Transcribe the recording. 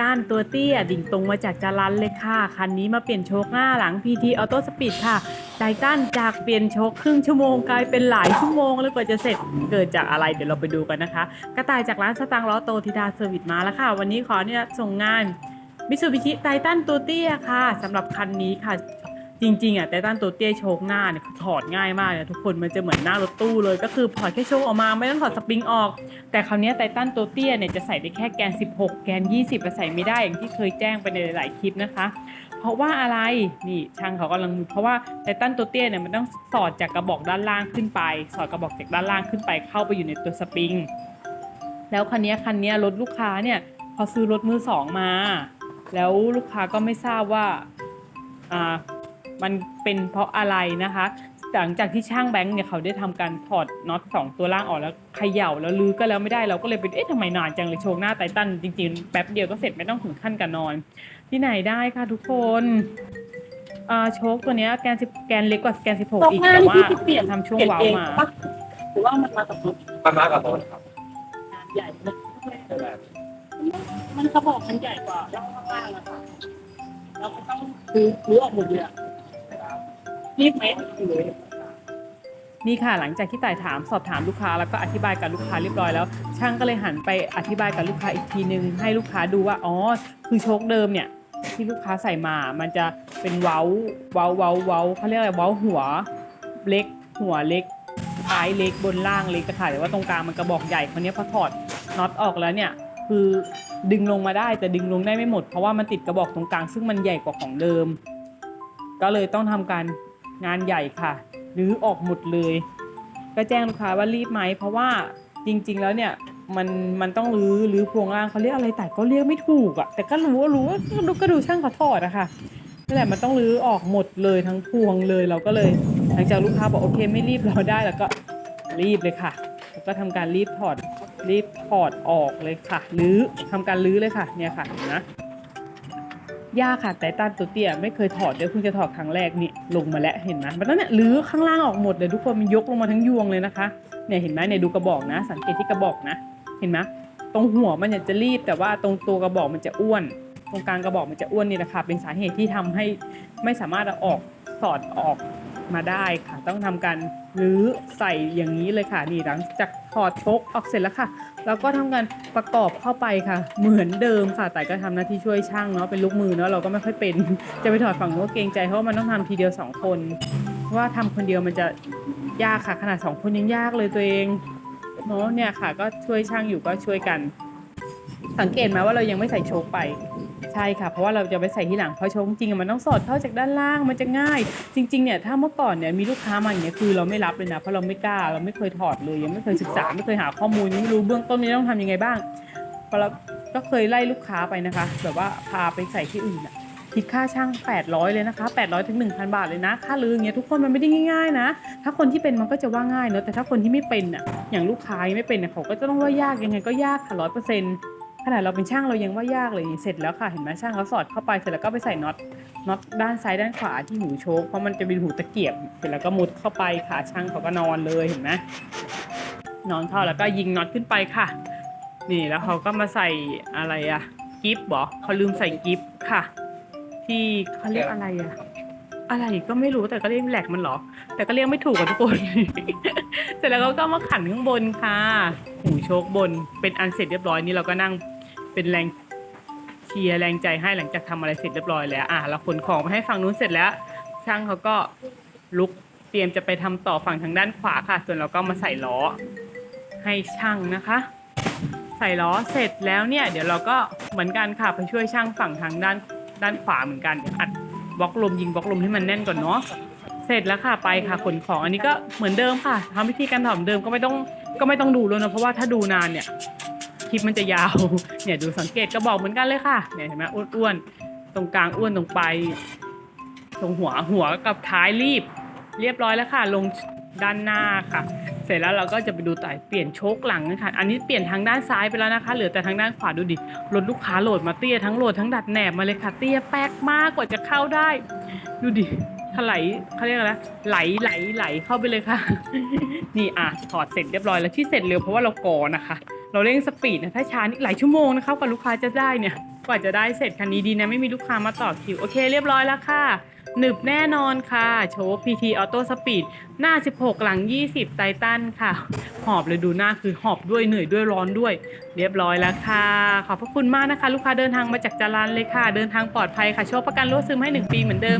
ต้านตัวเตี้ยดิ่งตรงมาจากจารันเลยค่ะ คันนี้มาเปลี่ยนโชคหน้าหลัง PT Auto Speed ค่ะไททันจากเปลี่ยนโชคครึ่งชั่วโมงกลายเป็นหลายชั่วโมง แล้วกว่าจะเสร็จเกิดจากอะไรเดี๋ยวเราไปดูกันนะคะ กระต่ายจากร้านสตางค์ล้อโตทิดาเซอร์วิสมาแล้วค่ะ วันนี้ขอเนี่ยส่งงานมิสูบิชิไททันตัวเตี้ยค่ะสำหรับคันนี้ค่ะ จริงๆอะไททันตัวเตี้ยโชคหน้าเนี่ยถอดง่ายมากเลยทุกคนมันจะเหมือนหน้ารถตู้เลย ก็คือถอดแค่โชคออกมาไม่ต้องถอดสปริงออก แต่คราวนี้ไททันตัวเตี้ยเนี่ยจะใส่ได้แค่แกน 16 แกน 20แต่ใส่ไม่ได้อย่างที่เคยแจ้งไปในหลายๆคลิปนะคะ เพราะว่าอะไรนี่ช่างเขากำลังเพราะว่าไททันตัวเตี้ยเนี่ยมันต้องสอดจากกระบอกด้านล่างขึ้นไป สอดกระบอกจากด้านล่างขึ้นไปเข้าไปอยู่ในตัวสปริง แล้วคันนี้คันนี้รถลูกค้าเนี่ยเขาซื้อรถมือสองมา แล้วลูกค้าก็ไม่ทราบว่าอ่า มันเป็นเพราะอะไรนะคะ หลังจากที่ช่างแบงค์เนี่ยเขาได้ทำการถอดน็อตสองตัวล่างออกแล้วเขย่าแล้วลื้อก็แล้วไม่ได้เราก็เลยไปเอ๊ะทำไมนานจังเลยโชว์หน้าไททันจริงๆ แป๊บเดียวก็เสร็จไม่ต้องถึงขั้นกับนอน ที่ไหนได้ค่ะทุกคนอ่าโชคตัวเนี้ยแกนสิบแกนเล็กกว่าแกนสิบหกตกอีกงานแต่ว่าที่เปลี่ยนทำช่วงเปลี่ยนเว้าเองมาปะหรือว่ามันมากับรถมันมากับรถครับงานใหญ่มันมันกระบอกมันใหญ่กว่าด้านข้างๆอะค่ะเราก็ต้องคือรื้อออกหมดเลยอะ รีบไหมนี่ค่ะหลังจากที่ต่ายถามสอบถามลูกค้าแล้วก็อธิบายกับลูกค้าเรียบร้อยแล้ว ช่างก็เลยหันไปอธิบายกับลูกค้าอีกทีนึง ให้ลูกค้าดูว่าอ๋อคือโชคเดิมเนี่ยที่ลูกค้าใส่มา มันจะเป็นเว้าเว้าเว้าเว้าเขาเรียกอะไรเว้าหัวเล็ก หัวเล็กท้ายเล็กบนล่างเล็กก็ค่ะแต่ว่าตรงกลางมันกระบอกใหญ่คนนี้พอถอดน็อตออกแล้วเนี่ยคือดึงลงมาได้แต่ดึงลงได้ไม่หมด เพราะว่ามันติดกระบอกตรงกลางซึ่งมันใหญ่กว่าของเดิม ก็เลยต้องทำการ งานใหญ่ค่ะ หรือออกหมดเลย ก็แจ้งลูกค้าว่ารีบไหมเพราะว่าจริง ๆ แล้วเนี่ยมันมันต้องรื้อรื้อพวงล่างเขาเรียกอะไรแต่ก็เรียกไม่ถูกอะแต่ก็รู้ว่ารู้ว่าก็ดูก็ดูช่างเขาถอดอะค่ะนั่นแหละมันต้องรื้อออกหมดเลยทั้งพวงเลยเราก็เลย หลังจากลูกค้าบอกโอเคไม่รีบรอได้แล้วก็รีบเลยค่ะแล้วก็ทำการรีบถอดรีบถอดออกเลยค่ะรื้อทำการรื้อเลยค่ะเนี่ยค่ะนะ ยากค่ะแต่ต้านตัวเตี้ยไม่เคยถอดเดี๋ยวเพิ่งจะถอดครั้งแรกนี่ลงมาแล้วเห็นไหมมันต้องเนี่ยรื้อข้างล่างออกหมดเลยทุกคนมันยกลงมาทั้งยวงเลยนะคะเนี่ยเห็นไหมเนี่ยดูกระบอกนะ สังเกตที่กระบอกนะ เห็นไหมตรงหัวมันจะรีบแต่ว่าตรงตัวกระบอกมันจะอ้วน ตรงกลางกระบอกมันจะอ้วนนี่แหละค่ะเป็นสาเหตุที่ทำให้ไม่สามารถเอาออกสอดออกมาได้ค่ะ ต้องทำการ หรือใส่อย่างนี้เลยค่ะนี่หลังจากถอดชกออกเสร็จแล้วค่ะ แล้วก็ทำการประกอบเข้าไปค่ะ เหมือนเดิมค่ะ แต่ก็ทำหน้าที่ช่วยช่างเนาะเป็นลูกมือเนาะเราก็ไม่ค่อยเป็น จะไปถอดฝั่งนู้นเกรงใจเพราะว่ามันต้องทำทีเดียวสองคนเพราะว่าทำคนเดียวมันจะยากค่ะขนาดสองคนยังยากเลยตัวเองเนาะเนี่ยค่ะ ก็ช่วยช่างอยู่ก็ช่วยกัน สังเกตไหมว่าเรายังไม่ใส่โชคไป ใช่ค่ะ เพราะว่าเราจะไปใส่ที่หลังเพราะชคจริงอะมันต้องสอดเข้าจากด้านล่างมันจะง่าย จริงๆเนี่ยถ้าเมื่อก่อนเนี่ยมีลูกค้ามาอย่างเงี้ยคือเราไม่รับเลยนะเพราะเราไม่กล้าเราไม่เคยถอดเลยยังไม่เคยศึกษาไม่เคยหาข้อมูลยังไม่รู้เบื้องต้นนี้ต้องทำยังไงบ้างพอเราก็เคยไล่ลูกค้าไปนะคะแบบว่าพาไปใส่ที่อื่นอะคิดค่าช่าง 800 เลยนะคะ 800 ถึง 1,000 บาทเลยนะ ค่าลืออย่างเงี้ยทุกคนมันไม่ได้ง่ายๆนะ ถ้าคนที่เป็นมันก็จะว่าง่ายเนอะแต่ถ้าคนที่ไม่เป็นอะอย่างลูกค้าไม่เป็นเนี่ยเขาก็จะต้องว่ายากยังไงก็ยากค่ะร้อยเปอร์เซ็นต์ ขนาดเราเป็นช่างเรายังว่ายากเลยเสร็จแล้วค่ะเห็นไหมช่างเขาสอดเข้าไปเสร็จแล้วก็ไปใส่น็อตน็อตด้านซ้ายด้านขวาที่หูโชคเพราะมันจะเป็นหูตะเกียบเสร็จแล้วก็มุดเข้าไปขาช่างเขาก็นอนเลยเห็นไหมนอนเข้าแล้วก็ยิงน็อตขึ้นไปค่ะ นี่แล้วเขาก็มาใส่อะไรอะกิฟต์บอเขาลืมใส่กิฟต์ค่ะ ที่เขาเรียกอะไรอะอะไรก็ไม่รู้แต่ก็เรียกแหลกมันเหรอ แต่ก็เรียกไม่ถูกกับทุกคน เสร็จแล้วเขาก็มาขันข้างบนค่ะ หูโชคบนเป็นอันเสร็จเรียบร้อยนี่เราก็นั่ง เป็นแรงเชียร์แรงใจให้หลังจากทำอะไรเสร็จเรียบร้อยแล้ว อะเราขนของไปให้ฝั่งนู้นเสร็จแล้ว ช่างเขาก็ลุกเตรียมจะไปทำต่อฝั่งทางด้านขวาค่ะ ส่วนเราก็มาใส่ล้อให้ช่างนะคะ ใส่ล้อเสร็จแล้วเนี่ย เดี๋ยวเราก็เหมือนกันค่ะไปช่วยช่างฝั่งทางด้านด้านขวาเหมือนกันอัดบล็อกลมยิงบล็อกลมให้มันแน่นก่อนเนาะเสร็จแล้วค่ะไปค่ะขนของอันนี้ก็เหมือนเดิมค่ะทำวิธีการถอมเดิมก็ไม่ต้องก็ไม่ต้องดูแล้วนะเพราะว่าถ้าดูนานเนี่ย ลิปมันจะยาว เนี่ยดูสังเกตก็บอกเหมือนกันเลยค่ะ เนี่ยเห็นไหมอ้วนๆ ตรงกลางอ้วนตรงปลายตรงหัวหัวกับท้ายรีบ เรียบร้อยแล้วค่ะ ลงด้านหน้าค่ะ เสร็จแล้วเราก็จะไปดูต่ายเปลี่ยนโชคหลังนะคะอันนี้เปลี่ยนทางด้านซ้ายไปแล้วนะคะ เหลือแต่ทางด้านขวาดูดิรถลูกค้าโหลดมาเตี้ยทั้งโหลดทั้งดัดแหนบมาเลยค่ะ เตี้ยแป๊กมากกว่าจะเข้าได้ ดูดิถลายเขาเรียกอะไรไหลไหลไหลเข้าไปเลยค่ะ นี่อะถอดเสร็จเรียบร้อยแล้วที่เสร็จเร็วเพราะว่าเราก่อนะคะ เราเร่งสปีดนะถ้าช้านี่หลายชั่วโมงนะคะกว่าลูกค้าจะได้เนี่ยกว่าจะได้เสร็จคันนี้ดีนะไม่มีลูกค้ามาต่อคิว โอเคเรียบร้อยแล้วค่ะ หนึบแน่นอนค่ะโชว์ PT Auto Speed หน้า 16 หลัง 20 ไททันค่ะ หอบเลยดูหน้าคือหอบด้วยเหนื่อยด้วยร้อนด้วย เรียบร้อยแล้วค่ะ ขอบพระคุณมากนะคะ ลูกค้าเดินทางมาจากจารันเลยค่ะ เดินทางปลอดภัยค่ะ โชว์ประกันรถซึมให้ 1 ปีเหมือนเดิม